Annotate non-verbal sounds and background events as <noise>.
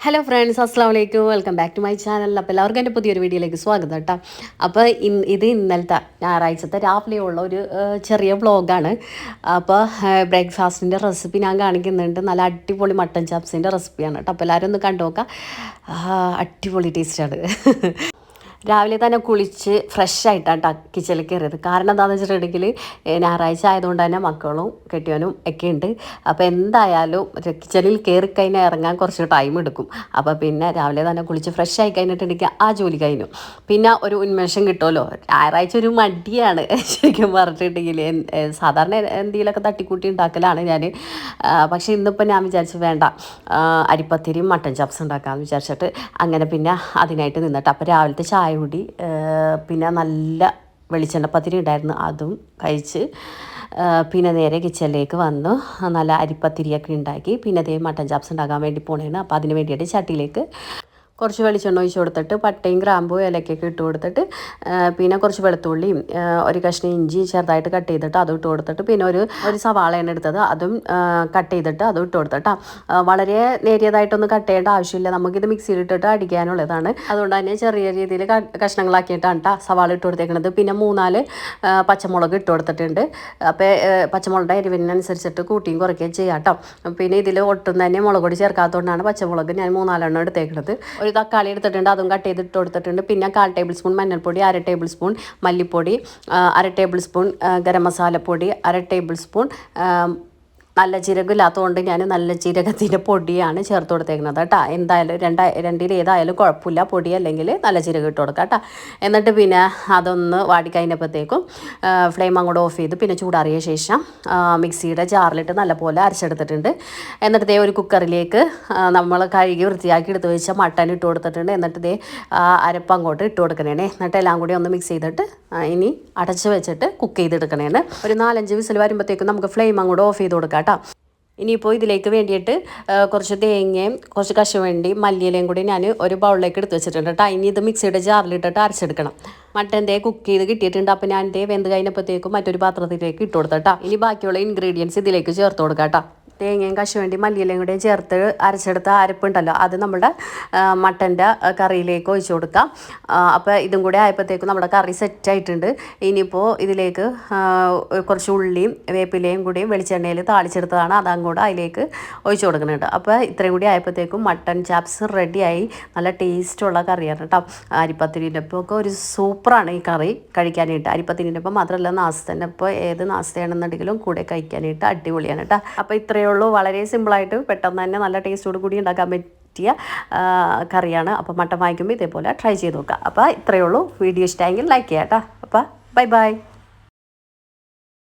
Hello friends അസ്സാം വലൈക്കും welcome back to my channel അപ്പോൾ എല്ലാവർക്കും എന്റെ പുതിയൊരു വീഡിയോയിലേക്ക് സ്വാഗതം കേട്ടോ. അപ്പോൾ ഇൻ- ഇത് ഇന്നലത്തെ ഞായറാഴ്ചത്തെ രാവിലെയുള്ള ഒരു ചെറിയ വ്ളോഗാണ്. അപ്പോൾ ബ്രേക്ക്ഫാസ്റ്റിന്റെ റെസിപ്പി ഞാൻ കാണിക്കുന്നുണ്ട്. നല്ല അടിപൊളി മട്ടൻ ചാപ്സിന്റെ റെസിപ്പിയാണ് കേട്ടോ. അപ്പോൾ എല്ലാവരും ഒന്ന് കണ്ടു നോക്കാം. അടിപൊളി ടേസ്റ്റാണ്. <laughs> രാവിലെ തന്നെ കുളിച്ച് ഫ്രഷ് ആയിട്ടാണ് കിച്ചണിൽ കയറിയത് കാരണം എന്താണെന്ന് വെച്ചിട്ടുണ്ടെങ്കിൽ ഞായറാഴ്ച ആയതുകൊണ്ട് തന്നെ മക്കളും കെട്ടിയവനും ഒക്കെ ഉണ്ട്. അപ്പോൾ എന്തായാലും കിച്ചണിൽ കയറി കഴിഞ്ഞാൽ ഇറങ്ങാൻ കുറച്ച് ടൈം എടുക്കും. അപ്പോൾ പിന്നെ രാവിലെ തന്നെ കുളിച്ച് ഫ്രഷ് ആയി കഴിഞ്ഞിട്ടുണ്ടെങ്കിൽ ആ ജോലി കഴിഞ്ഞു. പിന്നെ ഒരു ഉന്മേഷം കിട്ടുമല്ലോ. ഞായറാഴ്ച ഒരു മടിയാണ്. <laughs> ശരിക്കും പറഞ്ഞിട്ടുണ്ടെങ്കിൽ സാധാരണ എന്തെങ്കിലുമൊക്കെ തട്ടിക്കൂട്ടി ഉണ്ടാക്കലാണ് ഞാൻ. പക്ഷേ ഇന്നിപ്പോൾ ഞാൻ വിചാരിച്ചു വേണ്ട അരിപ്പത്തിരിയും മട്ടൻ ചപ്സ് ഉണ്ടാക്കാമെന്ന് വിചാരിച്ചിട്ട് അങ്ങനെ പിന്നെ അതിനായിട്ട് നിന്നിട്ട്. അപ്പോൾ രാവിലത്തെ ചായ കൂടി പിന്നെ നല്ല വെളിച്ചെണ്ണ പത്തിരി ഉണ്ടായിരുന്നു അതും കഴിച്ച് പിന്നെ നേരെ കിച്ചണിലേക്ക് വന്നു. നല്ല അരിപ്പത്തിരിയൊക്കെ ഉണ്ടാക്കി പിന്നെ അതേ മട്ടൻ ചാപ്സ് ഉണ്ടാക്കാൻ വേണ്ടി പോണേണ്. അപ്പോൾ അതിന് വേണ്ടിയിട്ട് ചട്ടിയിലേക്ക് കുറച്ച് വെളിച്ചെണ്ണ ഒഴിച്ച് കൊടുത്തിട്ട് പട്ടയും ഗ്രാമ്പും ഇലക്കൊക്കെ ഇട്ട് കൊടുത്തിട്ട് പിന്നെ കുറച്ച് വെളുത്തുള്ളിയും ഒരു കഷ്ണം ഇഞ്ചി ചെറുതായിട്ട് കട്ട് ചെയ്തിട്ട് അതും ഇട്ട് കൊടുത്തിട്ട് പിന്നെ ഒരു ഒരു സവാളയാണ് എടുത്തത്. അതും കട്ട് ചെയ്തിട്ട് അതും ഇട്ട് കൊടുത്തിട്ട് വളരെ നേരിയതായിട്ടൊന്നും കട്ട് ചെയ്യേണ്ട ആവശ്യമില്ല. നമുക്കിത് മിക്സിയിൽ ഇട്ടിട്ട് അടിക്കാനുള്ളതാണ്. അതുകൊണ്ട് തന്നെ ചെറിയ രീതിയിൽ കഷ്ണങ്ങളാക്കിയിട്ടാണ് കേട്ടോ സവാള ഇട്ട് കൊടുത്തേക്കുന്നത് പിന്നെ മൂന്നാൽ പച്ചമുളക് ഇട്ട് കൊടുത്തിട്ടുണ്ട്. അപ്പോൾ പച്ചമുളകിന്റെ എരിവിനനുസരിച്ചിട്ട് കൂട്ടിയും കുറയ്ക്കുകയും ചെയ്യാം കേട്ടോ പിന്നെ ഇതിൽ ഒട്ടും തന്നെ മുളക് പൊടി ചേർക്കാത്തതുകൊണ്ടാണ് പച്ചമുളക് ഞാൻ മൂന്നാലെണ്ണം എടുത്തേക്കുന്നത് തക്കാളി എടുത്തിട്ടുണ്ട് അതും കട്ട് ചെയ്തിട്ട് കൊടുത്തിട്ടുണ്ട്. പിന്നെ കാൽ ടേബിൾ സ്പൂൺ മഞ്ഞൾപ്പൊടി അര ടേബിൾ സ്പൂൺ മല്ലിപ്പൊടി അര ടേബിൾ സ്പൂൺ ഗരം മസാലപ്പൊടി അര ടേബിൾ സ്പൂൺ നല്ല ജീരകം ഞാൻ നല്ല ജീരകത്തിന്റെ പൊടിയാണ് ചേർത്ത് കൊടുത്തേക്കുന്നത് കേട്ടോ. എന്തായാലും രണ്ട രണ്ടിൽ ഏതായാലും കുഴപ്പമില്ല. പൊടി അല്ലെങ്കിൽ നല്ല ജീരകം ഇട്ട് കൊടുക്കാം കേട്ടോ. എന്നിട്ട് പിന്നെ അതൊന്ന് വാടിക്കഴിഞ്ഞപ്പോഴത്തേക്കും ഫ്ലെയിം അങ്ങോട്ട് ഓഫ് ചെയ്ത് പിന്നെ ചൂടാറിയ ശേഷം മിക്സിയുടെ മിക്സിയുടെ ജാറിലിട്ട് നല്ലപോലെ അരച്ചെടുത്തിട്ടുണ്ട്. എന്നിട്ട് ദേ ഒരു കുക്കറിലേക്ക് നമ്മൾ കഴുകി വൃത്തിയാക്കി എടുത്ത് വെച്ച മട്ടൻ ഇട്ട് കൊടുത്തിട്ടുണ്ട്. എന്നിട്ട് ദേ അരപ്പ് അങ്ങോട്ട് ഇട്ട് കൊടുക്കണേ എന്നിട്ട് എല്ലാം കൂടി ഒന്ന് മിക്സ് ചെയ്തിട്ട് ഇനി അടച്ച് വെച്ചിട്ട് കുക്ക് ചെയ്തെടുക്കണേ ഒരു നാലഞ്ച് വിസിൽ വരുമ്പോഴത്തേക്കും നമുക്ക് ഫ്ലെയിം അങ്ങോട്ട് ഓഫ് ചെയ്ത് കൊടുക്കാം കേട്ടോ. ഇനിയിപ്പോൾ ഇതിലേക്ക് വേണ്ടിയിട്ട് കുറച്ച് തേങ്ങയും കുറച്ച് കശുവണ്ടി മല്ലിയിലയും കൂടി ഞാൻ ഒരു ബൗളിലേക്ക് എടുത്ത് വെച്ചിട്ടുണ്ട് കേട്ടോ. ഇനി ഇത് മിക്സിയുടെ ജാറിലിട്ടിട്ട് അരച്ചെടുക്കണം. മട്ടൻ ദേ കുക്ക് ചെയ്ത് കിട്ടിയിട്ടുണ്ട്. അപ്പോൾ ഞാൻ ദേ വെന്ത് കഴിഞ്ഞപ്പോഴത്തേക്കും മറ്റൊരു പാത്രത്തിലേക്ക് ഇട്ട് കൊടുത്തട്ടാ ഇനി ബാക്കിയുള്ള ഇൻഗ്രീഡിയൻസ് ഇതിലേക്ക് ചേർത്ത് കൊടുക്കാം കേട്ടോ. തേങ്ങയും കശുവണ്ടി മല്ലിയിലയും കൂടി ചേർത്ത് അരച്ചെടുത്ത അരപ്പുണ്ടല്ലോ അത് നമ്മുടെ മട്ടന്റെ കറിയിലേക്ക് ഒഴിച്ചു കൊടുക്കാം. അപ്പോൾ ഇതും കൂടി ആയപ്പോഴത്തേക്കും നമ്മുടെ കറി സെറ്റായിട്ടുണ്ട് ഇനിയിപ്പോൾ ഇതിലേക്ക് കുറച്ച് ഉള്ളിയും വേപ്പിലയും കൂടി വെളിച്ചെണ്ണയിൽ താളിച്ചെടുത്തതാണ്. അതും കൂടെ അതിലേക്ക് ഒഴിച്ചു കൊടുക്കുന്നുണ്ട്. അപ്പോൾ ഇത്രയും കൂടി ആയപ്പോഴത്തേക്കും മട്ടൻ ചാപ്സ് റെഡിയായി നല്ല ടേസ്റ്റുള്ള കറിയാണ് കേട്ടോ. അരിപ്പത്തിരിന്റെ ഒപ്പം ഒക്കെ ഒരു സൂപ്പറാണ് ഈ കറി കഴിക്കാനായിട്ട്. അരിപ്പത്തിരിന്റെ ഒപ്പം മാത്രമല്ല നാസ്തന്റെ ഇപ്പോൾ ഏത് നാസ്തയാണെന്നുണ്ടെങ്കിലും കൂടെ കഴിക്കാനായിട്ട് അടിപൊളിയാണ് കേട്ടോ. അപ്പോൾ ഇത്രയേ ഉള്ളൂ. വളരെ സിമ്പിളായിട്ട് പെട്ടെന്ന് തന്നെ നല്ല ടേസ്റ്റോട് കൂടി ഉണ്ടാക്കാൻ പറ്റിയ കറിയാണ്. അപ്പോൾ മട്ടൻ വാങ്ങിക്കുമ്പോൾ ഇതേപോലെ ട്രൈ ചെയ്ത് നോക്കുക അപ്പോൾ ഇത്രയേ ഉള്ളൂ. വീഡിയോ ഇഷ്ടമായെങ്കിൽ ലൈക്ക് ചെയ്യാം കേട്ടോ അപ്പോൾ ബൈ ബൈ